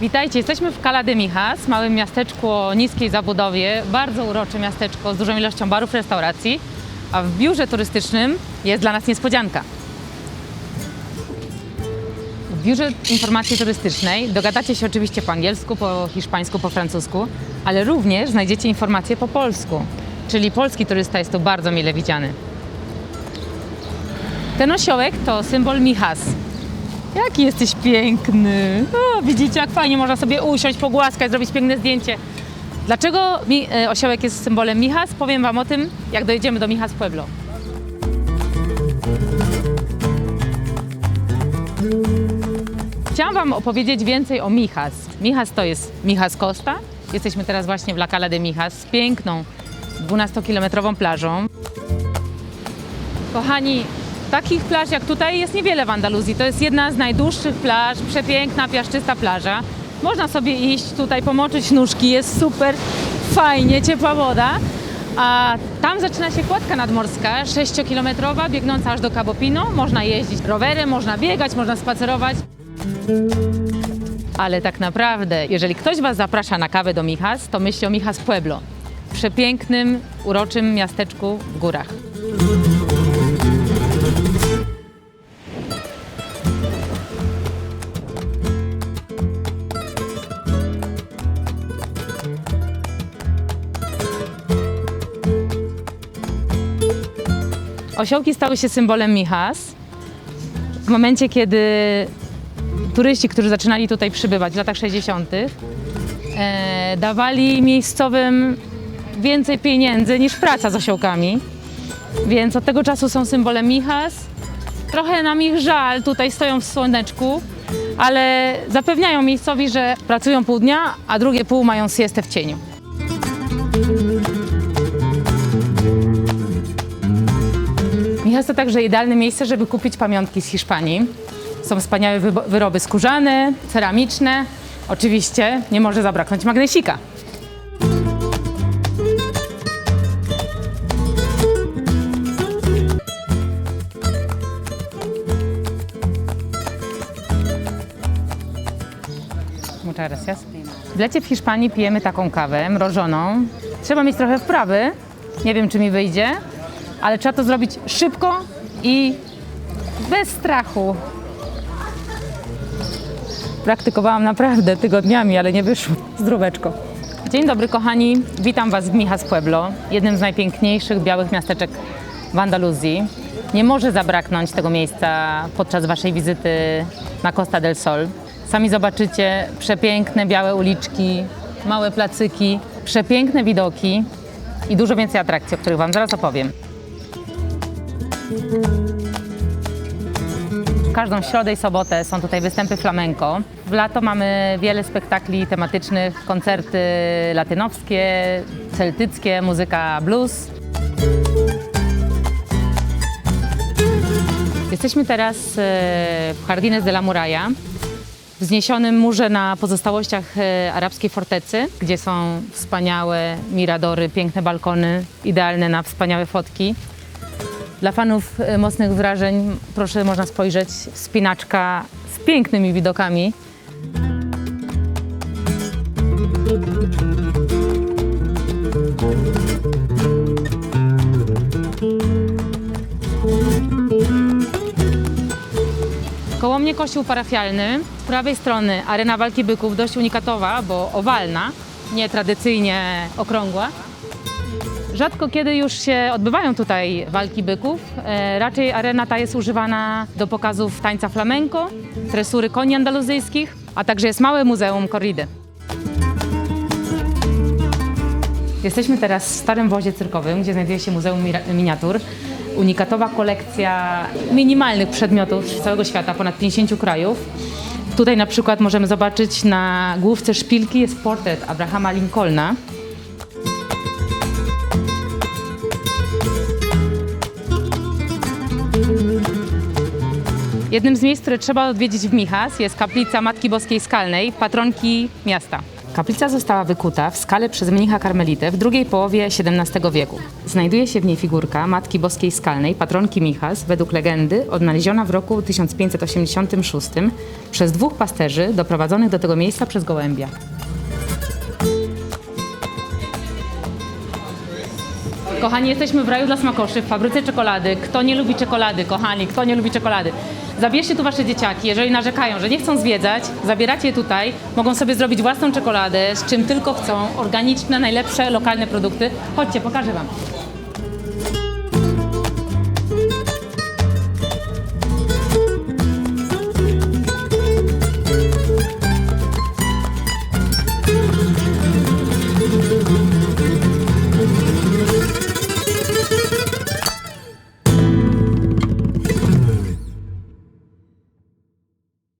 Witajcie, jesteśmy w Cala de Mijas, małym miasteczku o niskiej zabudowie, bardzo urocze miasteczko z dużą ilością barów, restauracji, a w biurze turystycznym jest dla nas niespodzianka. W biurze informacji turystycznej dogadacie się oczywiście po angielsku, po hiszpańsku, po francusku, ale również znajdziecie informacje po polsku, czyli polski turysta jest tu bardzo mile widziany. Ten osiołek to symbol Mijas. Jaki jesteś piękny. O, widzicie, jak fajnie można sobie usiąść, pogłaskać, zrobić piękne zdjęcie. Dlaczego mi, e, osiołek jest symbolem Mijas? Powiem Wam o tym, jak dojedziemy do Mijas Pueblo. Chciałam Wam opowiedzieć więcej o Mijas. Mijas to jest Mijas Costa. Jesteśmy teraz właśnie w La Cala de Mijas z piękną 12-kilometrową plażą. Kochani, takich plaż jak tutaj jest niewiele w Andaluzji. To jest jedna z najdłuższych plaż, przepiękna, piaszczysta plaża. Można sobie iść tutaj, pomoczyć nóżki, jest super, fajnie, ciepła woda. A tam zaczyna się kładka nadmorska, 6-kilometrowa, biegnąca aż do Cabo Pino. Można jeździć rowerem, można biegać, można spacerować. Ale tak naprawdę, jeżeli ktoś Was zaprasza na kawę do Mijas, to myśli o Mijas Pueblo. Przepięknym, uroczym miasteczku w górach. Osiołki stały się symbolem Mijas. W momencie, kiedy turyści, którzy zaczynali tutaj przybywać w latach 60., e, dawali miejscowym więcej pieniędzy niż praca z osiołkami. Więc od tego czasu są symbolem Mijas. Trochę nam ich żal, tutaj stoją w słoneczku, ale zapewniają miejscowi, że pracują pół dnia, a drugie pół mają siestę w cieniu. Mijas to także idealne miejsce, żeby kupić pamiątki z Hiszpanii. Są wspaniałe wyroby skórzane, ceramiczne. Oczywiście nie może zabraknąć magnesika. Muchas gracias. W lecie w Hiszpanii pijemy taką kawę mrożoną. Trzeba mieć trochę wprawy. Nie wiem, czy mi wyjdzie, ale trzeba to zrobić szybko i bez strachu. Praktykowałam naprawdę tygodniami, ale nie wyszło. Zdróweczko. Dzień dobry, kochani. Witam Was w Mijas Pueblo, jednym z najpiękniejszych białych miasteczek w Andaluzji. Nie może zabraknąć tego miejsca podczas Waszej wizyty na Costa del Sol. Sami zobaczycie przepiękne białe uliczki, małe placyki, przepiękne widoki i dużo więcej atrakcji, o których Wam zaraz opowiem. Każdą środę i sobotę są tutaj występy flamenco. W lato mamy wiele spektakli tematycznych, koncerty latynowskie, celtyckie, muzyka blues. Jesteśmy teraz e, w Jardines de la Muralla, wzniesionym murze na pozostałościach e, arabskiej fortecy, gdzie są wspaniałe miradory, piękne balkony, idealne na wspaniałe fotki. Dla fanów e, mocnych wrażeń proszę można spojrzeć wspinaczka z pięknymi widokami. Koło mnie kościół parafialny, z prawej strony arena walki byków, dość unikatowa, bo owalna, nie tradycyjnie okrągła. Rzadko kiedy już się odbywają tutaj walki byków. E, raczej arena ta jest używana do pokazów tańca flamenco, tresury koni andaluzyjskich, a także jest małe muzeum korridy. Jesteśmy teraz w starym wozie cyrkowym, gdzie znajduje się Muzeum Miniatur. Unikatowa kolekcja minimalnych przedmiotów z całego świata, ponad 50 krajów. Tutaj na przykład możemy zobaczyć na główce szpilki jest portret Abrahama Lincolna. Jednym z miejsc, które trzeba odwiedzić w Michas jest kaplica Matki Boskiej Skalnej, patronki miasta. Kaplica została wykuta w skale przez mnicha karmelitę w drugiej połowie XVII wieku. Znajduje się w niej figurka Matki Boskiej Skalnej, patronki Michas, według legendy odnaleziona w roku 1586 przez dwóch pasterzy doprowadzonych do tego miejsca przez gołębia. Kochani, jesteśmy w raju dla smakoszy, w fabryce czekolady. Kto nie lubi czekolady, kochani, kto nie lubi czekolady? Zabierzcie tu wasze dzieciaki, jeżeli narzekają, że nie chcą zwiedzać, zabieracie je tutaj, mogą sobie zrobić własną czekoladę, z czym tylko chcą, organiczne, najlepsze, lokalne produkty. Chodźcie, pokażę wam.